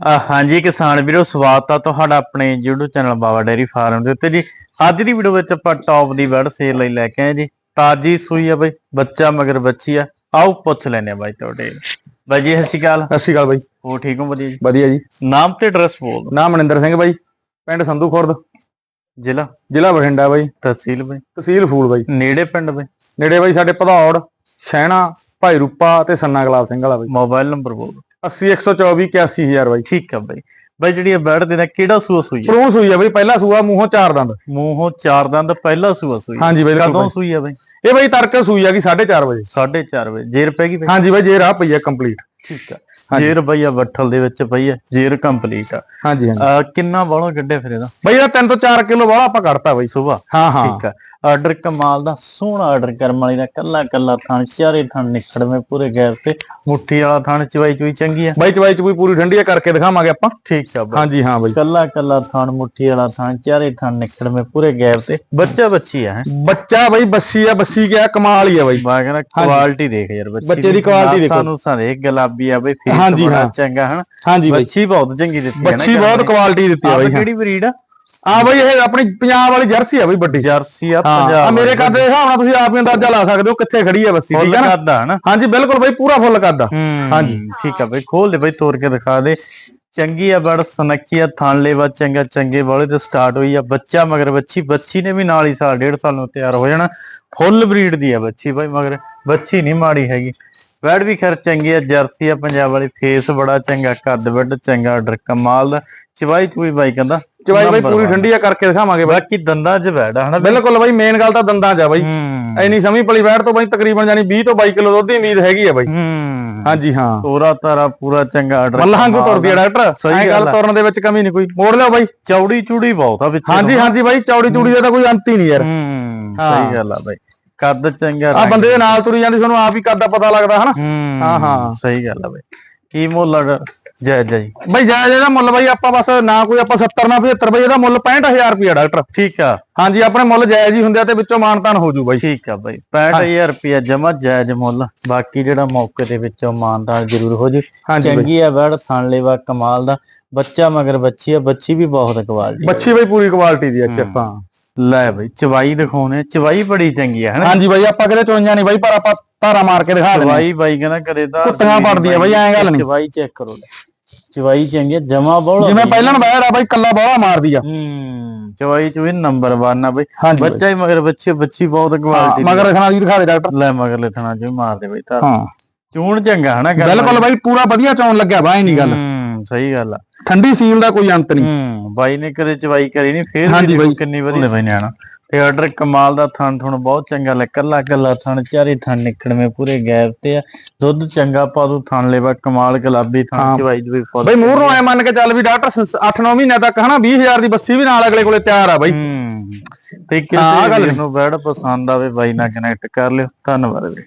ਹਾਂਜੀ ਕਿਸਾਨ ਵੀਰੋ ਸਵਾਗਤ ਆ ਤੁਹਾਡਾ ਆਪਣੇ YouTube channel Baba dairy farm ਦੇ ਉੱਤੇ ਜੀ। ਅੱਜ ਦੀ ਵੀਡੀਓ ਵਿੱਚ ਆਪਾਂ ਟੌਪ ਦੀ ਬਰਡ ਸੇਲ ਲਈ ਲੈ ਕੇ ਆਏ ਜੀ। ਤਾਜੀ ਸੂਈ ਆ ਬਈ ਬੱਚਾ ਮਗਰ ਬੱਚੀ ਆ। ਆਓ ਪੁੱਛ ਲੈਨੇ ਆ ਬਾਈ ਤੁਹਾਡੇ। ਬਾਈ ਜੀ ਸਤਿ ਸ਼੍ਰੀ ਅਕਾਲ। ਸਤਿ ਸ਼੍ਰੀ ਅਕਾਲ ਬਾਈ। ਹੋ ਠੀਕ ਹੋ ਵਧੀਆ ਜੀ? ਵਧੀਆ ਜੀ। ਨਾਮ ਤੇ ਐਡਰੈਸ ਬੋਲ ਦਿਓ। ਨਾਮ ਮਨਿੰਦਰ ਸਿੰਘ ਬਾਈ ਪਿੰਡ ਸੰਧੂ ਖੁਰਦ। ਜ਼ਿਲ੍ਹਾ? ਜ਼ਿਲ੍ਹਾ ਬਠਿੰਡਾ ਬਾਈ। ਤਹਿਸੀਲ ਬਾਈ। ਤਹਿਸੀਲ ਫੂਲ ਬਾਈ। ਨੇੜੇ ਪਿੰਡ ਬਾਈ? ਨੇੜੇ ਬਾਈ ਸਾਡੇ ਭਦੌੜ ਸ਼ਹਿਣਾ ਭਾਈ ਰੂਪਾ ਤੇ ਸੰਨਾ ਗੁਲਾਬ ਸਿੰਘ ਵਾਲਾ ਬਾਈ। ਮੋਬਾਈਲ ਨੰਬਰ ਬੋਲ ਦਿਓ। 80 124 81000 ਬਾਈ। ਠੀਕ ਆ ਬਾਈ। ਬਾਈ ਜਿਹੜੀ ਇਹ ਬਰਡ ਦੇ ਨਾਲ ਕਿਹੜਾ ਸੂਆ ਸੂਈ ਆ? ਪ੍ਰੂਨ ਸੂਈ ਆ ਬਾਈ ਪਹਿਲਾ ਸੂਆ ਮੂੰਹੋਂ ਚਾਰ ਦੰਦ। ਮੂੰਹੋਂ ਚਾਰ ਦੰਦ ਪਹਿਲਾ ਸੂਆ ਸੂਈ। ਆ। ਹਾਂਜੀ ਬਾਈ ਕਦੋਂ। ਸੂਈ ਆ ਬਾਈ? ਇਹ ਬਾਈ ਤੜਕੇ ਸੂਈ ਆ ਕਿ 4:30 ਵਜੇ। 4:30 ਵਜੇ। ਜੇਰ ਪੈ ਗਈ ਬਾਈ? ਹਾਂਜੀ ਬਾਈ ਜੇ ਰਾਹ ਪਈ ਆ ਕੰਪਲੀਟ। ਠੀਕ ਆ। ਜੇਰ ਬਈ ਆ ਬੱਠਲ ਦੇ ਵਿੱਚ ਪਈ ਆ ਜੇਰ ਕੰਪਲੀਟ ਆ। ਹਾਂਜੀ ਹਾਂਜੀ। ਕਿੰਨਾ ਬਾਲੋਂ ਕੱਢਿਆ ਫਿਰ ਇਹਦਾ? ਬਾਈ ਇਹ 3 ਤੋਂ 4 ਕਿਲੋ ਵਾਲਾ ਆਪਾਂ ਕੱਢਤਾ ਬਾਈ ਸੁਬਾ ਹਾਂ ਹਾਂ। ਠੀਕ ਆ। ਆਰਡਰ ਕਮਾਲ ਦਾ ਸੋਹਣਾ ਆਰਡਰ ਕਰਮ ਵਾਲੀ ਦਾ ਕੱਲਾ ਕੱਲਾ ਥਣ ਚਾਰੇ ਥਣ ਨਿਖੜਵੇਂ ਪੂਰੇ ਗੈਰ ਤੇ। ਮੁੱਠੀ ਵਾਲਾ ਥਣ ਚਵਾਈ ਚੁਈ ਚੰਗੀ ਆ। ਬਾਈ ਚਵਾਈ ਚੂਈ ਪੂਰੀ ਠੰਡੀ ਆ ਕਰਕੇ ਦਿਖਾਵਾਂਗੇ ਆਪਾਂ। ਠੀਕ ਆ ਬਈ। ਹਾਂਜੀ ਹਾਂ ਬਾਈ। ਕੱਲਾ ਕੱਲਾ ਥਣ ਮੁੱਠੀ ਵਾਲਾ ਥਣ ਚਾਰੇ ਥਣ ਨਿਖੜਵੇਂ ਪੂਰੇ ਗੈਰ ਤੇ। ਬੱਚਾ ਬੱਚੀ ਆ ਹੈ? ਬੱਚਾ ਬਾਈ ਬੱਸੀ ਆ ਬੱਸੀ ਕਿਆ ਕਮਾਲ ਹੀ ਆ ਬਾਈ। ਮੈਂ ਕਹਿੰਦਾ ਕੁਆਲਿਟੀ ਦੇਖ ਯਾਰ ਬੱਚੀ ਬੱਚੇ ਦੀ quality ਦੇਖੋ। ਸਾਨੂੰ ਸਾਰੇ ਗੁਲਾਬੀ ਆ ਬਈ ਫੇਸ ਹਾਂਜੀ, ਬੜਾ ਹਾਂ। ਚੰਗਾ ਹਨ? ਹਾਂਜੀ ਬੱਚੀ ਬਹੁਤ ਚੰਗੀ ਦਿੱਤੀ ਹੈ ਨਾ ਬੱਚੀ ਬਹੁਤ। ਕੁਆਲਿਟੀ ਦਿੱਤੀ ਆ ਬਾਈ। ਕਿਹੜੀ ਬਰੀਡ ਆ? ਆ ਬਾਈ ਇਹ ਆਪਣੀ ਪੰਜਾਬ ਵਾਲੀ ਜਰਸੀ ਆ ਬਾਈ ਵੱਡੀ ਜਰਸੀ ਆ ਪੰਜਾਬ ਆ ਮੇਰੇ ਕੱਦ ਦੇ ਹਿਸਾਬ ਨਾਲ ਤੁਸੀਂ ਆਪ ਹੀ ਅੰਦਾਜ਼ਾ ਲਾ ਸਕਦੇ ਹੋ ਕਿੱਥੇ ਖੜੀ ਹੈ ਬੱਸੀ ਠੀਕ ਹੈ ਨਾ? ਕਰਦਾ ਹਨਾ? ਹਾਂਜੀ ਬਿਲਕੁਲ ਬਾਈ ਪੂਰਾ ਫੁੱਲ ਕਰਦਾ। ਹਾਂਜੀ ਹਾਂਜੀ। ਠੀਕ ਆ ਬਈ ਖੋਲ ਦੇ ਬਈ ਤੋੜ ਕੇ ਦਿਖਾ ਦੇ। ਚੰਗੀ ਆ ਬੜ ਸੁਨੱਖੀ ਆ ਥਣ ਲੈਵਾ ਚੰਗਾ ਚੰਗੇ ਵਾਲੇ ਤੇ ਸਟਾਰਟ ਹੋਈ ਆ ਬੱਚਾ ਮਗਰ ਬੱਚੀ। ਬੱਚੀ ਨੇ ਵੀ ਨਾਲ ਹੀ ਸਾਲ ਡੇਢ ਸਾਲ ਨੂੰ ਤਿਆਰ ਹੋ ਜਾਣਾ। ਫੁੱਲ ਬਰੀਡ ਦੀ ਆ ਬੱਚੀ ਬਾਈ ਮਗਰ ਬੱਚੀ ਨਹੀਂ ਮਾੜੀ ਹੈਗੀ। ਵੈੜ ਵੀ ਖੈਰ ਚੰਗੀ ਆ ਜਰਸੀ ਆ ਪੰਜਾਬ ਵਾਲੀ ਫੇਸ ਬੜਾ ਚੰਗਾ ਕੱਦ ਵੱਡ ਚੰਗਾ ਆਰਡਰ ਕਮਾਲ ਦਾ। ਚਵਾਈ ਚੁਈ ਬਾਈ ਕਹਿੰਦਾ ਚਵਾਈ ਬਾਈ ਪੂਰੀ। ਠੰਡੀ ਆ ਕਰਕੇ ਦਿਖਾਵਾਂਗੇ ਬਾਈ। ਬਾਕੀ ਦੰਦਾਂ 'ਚ ਵੈੜ ਹਨਾ? ਬਿਲਕੁਲ ਬਾਈ ਮੇਨ ਗੱਲ ਤਾਂ ਦੰਦਾਂ 'ਚ ਆ ਬਾਈ। ਐਨੀ ਸਮੀ ਪਲੀ ਵੈੜ ਤੋਂ ਬਾਈ ਤਕਰੀਬਨ ਜਾਨੀ 20 ਤੋਂ 22 ਕਿਲੋ ਦੁੱਧ ਦੀ ਉਮੀਦ ਹੈਗੀ ਆ ਬਾਈ। ਹਾਂਜੀ ਹਾਂ। ਤੋਰਾ ਤਾਰਾ ਪੂਰਾ ਚੰਗਾ ਆਰਡਰ ਮੱਲਾਂ ਵਾਂਗੂ ਤੁਰਦੀ ਆ ਡਾਕਟਰ ਸਹੀ ਗੱਲ। ਤੁਰਨ ਦੇ ਵਿੱਚ ਕਮੀ ਨਹੀਂ ਕੋਈ। ਮੋੜ ਲਿਓ ਬਾਈ। ਚੌੜੀ ਚੂੜੀ ਬਹੁਤ ਆ ਵਿੱਚ ਹਾਂਜੀ ਹਾਂਜੀ ਬਾਈ ਚੌੜੀ ਚੂੜੀ ਦਾ ਤਾਂ ਕੋਈ ਅੰਤ ਹੀ ਨਹੀਂ ਯਾਰ। ਸਹੀ ਗੱਲ ਆ ਬਾਈ। ਕੱਦ ਚੰਗਾ ਆ ਬੰਦੇ ਦੇ ਨਾਲ ਤੁਰੀ ਜਾਂਦੀ ਤੁਹਾਨੂੰ ਆਪ ਹੀ ਕੱਦ ਦਾ ਪਤਾ ਲੱਗਦਾ ਹਨਾ? ਹੂੰ ਹਾਂ। ਸਹੀ ਗੱਲ ਆ ਬਾਈ। ਕੀ ਮੁੱਲ ਜੈ ਜੈ ਜੀ। ਬਾਈ ਜਾਇਜ਼ ਇਹਦਾ ਮੁੱਲ ਬਾਈ ਆਪਾਂ ਬਸ ਨਾ ਕੋਈ ਆਪਾਂ 70 ਨਾ 75 ਬਾਈ ਇਹਦਾ ਮੁੱਲ 65000 ਰੁਪਿਆ ਡਾਕਟਰ। ਠੀਕ ਆ। ਹਾਂਜੀ ਆਪਣੇ ਮੁੱਲ ਜਾਇਜ਼ ਹੀ ਹੁੰਦੇ ਆ ਤੇ ਵਿੱਚੋਂ ਮਾਨਤਾਨ ਹੋ ਜੂ ਬਾਈ। ਠੀਕ ਆ ਬਾਈ। 65000 ਰੁਪਿਆ ਜਮਾ ਜਾਇਜ਼ ਮੁੱਲ। ਬਾਕੀ ਜਿਹੜਾ ਮੌਕੇ ਦੇ ਵਿੱਚੋਂ ਮਾਨਦਾਰ ਜ਼ਰੂਰ ਹੋ ਜੀ। ਚੰਗੀ ਆ ਬੜ ਥਣ ਲੈਵਾ ਕਮਾਲ ਦਾ। ਬੱਚਾ ਮਗਰ ਬੱਚੀ ਆ ਬੱਚੀ ਵੀ ਬਹੁਤ ਕੁਆਲਿਟੀ ਬੱਚੀ ਬਾਈ ਪੂਰੀ ਕੁਆਲਿਟੀ ਦੀ ਆ ਚੱਪਾਂ। ਲੈ ਬਾਈ ਚਵਾਈ ਦਿਖਾਉਣੇ ਚਵਾਈ ਬੜੀ ਚੰਗੀ ਆ ਹਨਾ? ਹਾਂਜੀ ਬਾਈ ਆਪਾਂ ਕਿਤੇ ਚੋਈਆਂ ਨਹੀਂ ਬਾਈ ਪਰ ਆਪਾਂ ਧਾਰਾ ਮਾਰ ਕੇ ਦਿਖਾ ਦਿੰਦੇ ਚਵਾਈ ਬਾਈ ਕਹਿੰਦਾ ਕਰੇ ਦਾ ਕੁੱਤੀਆਂ ਪੜਦੀਆਂ ਬਾਈ, ਐਂ ਗੱਲ ਨੀ। ਚਵਾਈ ਚੈੱਕ ਕਰੋ। ਚਵਾਈ ਚੰਗੀ ਆ, ਜਮਾ ਬੋਲ ਜਿਵੇਂ ਪਹਿਲਾਂ ਨਵਾਇਆ ਆ ਬਾਈ ਕੱਲਾ ਬਾਹਲਾ ਮਾਰਦੀ ਆ। ਹੂੰ ਚਵਾਈ ਚ ਵੀ ਨੰਬਰ 1 ਆ ਬਈ। ਬੱਚਾ ਹੀ ਮਗਰ ਬੱਚੇ ਬੱਚੀ ਬਹੁਤ ਹਾਂ, ਕੁਆਲਿਟੀ ਮਗਰ ਰਖਣਾ ਵੀ ਦਿਖਾ ਦੇ ਡਾਕਟਰ। ਲੈ ਮਗਰ ਲਿਖਣਾ ਜੋ ਮਾਰ ਦੇ ਬਈ ਤਾਂ ਹਾਂ। ਚੂਣ ਚੰਗਾ ਹਨਾ ਗੱਲ ਬਿਲਕੁਲ ਬਾਈ। ਪੂਰਾ ਵਧੀਆ ਚੌਣ ਲੱਗਿਆ ਬਾਈ ਨਹੀਂ ਗੱਲ। ਹੂੰ ਸਹੀ ਗੱਲ ਆ। ਠੰਡੀ ਸੀਲ ਦਾ ਕੋਈ ਅੰਤ ਨਹੀਂ। ਹੂੰ। ਬਾਈ ਨੇ ਕਦੇ ਚਵਾਈ ਕਰੀ ਨਹੀਂ ਫੇਰ ਹਾਂਜੀ ਕਿੰਨੀ ਵਧੀਆ। ਬਾਈ ਨੇ ਆਣਾ। ਤੇ ਆਰਡਰ ਕਮਾਲ ਦਾ ਥਣ ਥਣ ਬਹੁਤ ਚੰਗਾ ਲੈ ਕੱਲਾ ਕੱਲਾ ਥਣ ਚਾਰੇ ਥਣ ਨਿਕੜਵੇਂ ਪੂਰੇ ਗੈਪ ਤੇ ਆ। ਦੁੱਧ ਚੰਗਾ ਪਾ ਦੂ ਥਣ ਲੈਵਾ ਕਮਾਲ ਗੁਲਾਬੀ ਥਣ ਚਵਾਈ ਦੂ ਬਈ ਮੂਰ ਨੂੰ ਐ ਮੰਨ ਕੇ ਚੱਲ ਵੀ ਡਾਕਟਰ 8-9 ਮਹੀਨੇ ਤੱਕ ਹਨਾ 20000 ਦੀ ਬੱਸੀ ਵੀ ਨਾਲ ਅਗਲੇ ਕੋਲੇ ਤਿਆਰ ਆ ਬਈ। ਤੇ ਕਿਸੇ ਨੂੰ। ਬੈਡ ਪਸੰਦ ਆਵੇ ਬਾਈ ਨਾਲ ਕਨੈਕਟ ਕਰ ਲਿਓ। ਧੰਨਵਾਦ ਜੀ